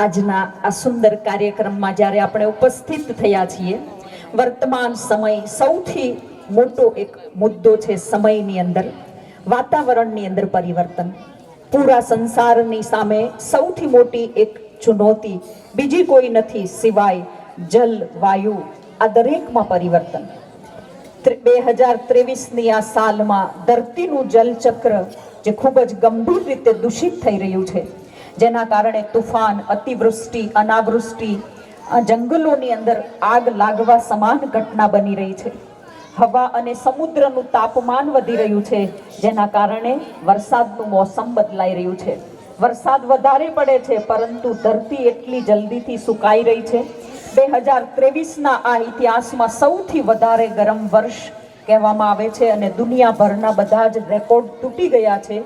આજના આ સુંદર કાર્યક્રમમાં જ્યારે આપણે ઉપસ્થિત થયા છીએ, વર્તમાન સમય સૌથી મોટો એક મુદ્દો છે સમયની અંદર, વાતાવરણની અંદર પરિવર્તન. પૂરા સંસારની સામે સૌથી મોટી એક ચુનૌતી બીજી કોઈ નથી સિવાય જલ, વાયુ, આ દરેકમાં પરિવર્તન. બે હજાર ત્રેવીસની આ સાલમાં ધરતીનું જલચક્ર જે ખૂબ જ ગંભીર રીતે દૂષિત થઈ રહ્યું છે જેના કારણે તુફાન, અતિવૃષ્ટિ, અનાવૃષ્ટિ જંગલોની અંદર આગ લાગવા સમાન ઘટના બની રહી છે. હવા અને સમુદ્રનું તાપમાન વધી રહ્યું છે, જેના કારણે વરસાદનું મોસમ બદલાઈ રહ્યું છે. વરસાદ વધારે પડે છે, પરંતુ ધરતી એટલી જલ્દીથી સુકાઈ રહી છે. બે હજાર ત્રેવીસના આ ઇતિહાસમાં સૌથી વધારે ગરમ વર્ષ કહેવામાં આવે છે અને દુનિયાભરના બધા જ રેકોર્ડ તૂટી ગયા છે.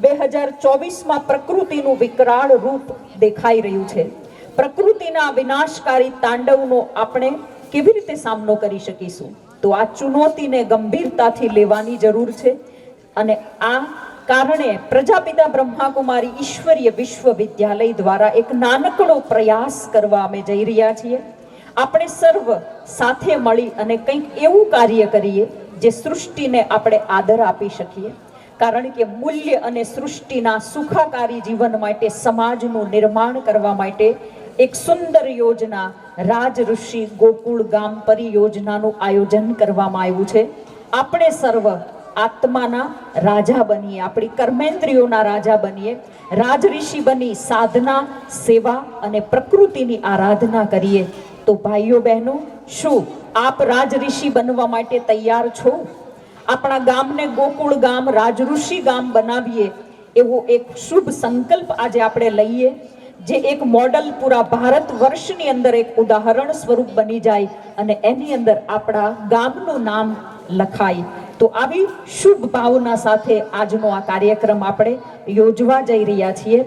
બે હજાર ચોવીસમાં પ્રકૃતિનું વિકરાળ રૂપ દેખાઈ રહ્યું છે. પ્રકૃતિના વિનાશકારી તાંડવનો આપણે કેવી રીતે સામનો કરી શકીશું? તો આ ચુનૌતીને ગંભીરતાથી લેવાની જરૂર છે અને આ કારણે પ્રજાપિતા બ્રહ્માકુમારી ઈશ્વરીય વિશ્વવિદ્યાલય દ્વારા એક નાનકડો પ્રયાસ કરવા અમે જઈ રહ્યા છીએ. આપણે સર્વ સાથે મળી અને કંઈક એવું કાર્ય કરીએ જે સૃષ્ટિને આપણે આદર આપી શકીએ. કારણ કે મૂલ્ય અને સૃષ્ટિના સુખાકારી જીવન માટે, સમાજનું નિર્માણ કરવા માટે એક સુંદર યોજના રાજ ઋષિ ગોકુળ ગામ પરિયોજનાનું આયોજન કરવામાં આવ્યું છે. આપણે સર્વ આત્માના રાજા બનીએ, આપણી કર્મેન્દ્રિયોના રાજા બનીએ, રાજઋષિ બની સાધના, સેવા અને પ્રકૃતિની આરાધના કરીએ. તો ભાઈઓ બહેનો, શું આપ રાજઋષિ બનવા માટે તૈયાર છો? આપણા ગામને ગોકુળ ગામ, રાજઋષિ ગામ બનાવીએ, એવો એક શુભ સંકલ્પ આજે આપણે લઈએ, જે એક મોડલ પૂરા ભારત વર્ષની અંદર એક ઉદાહરણ સ્વરૂપ બની જાય અને એની અંદર આપણા ગામનું નામ લખાય. તો આવી શુભ ભાવના સાથે આજનો આ કાર્યક્રમ આપણે યોજવા જઈ રહ્યા છીએ.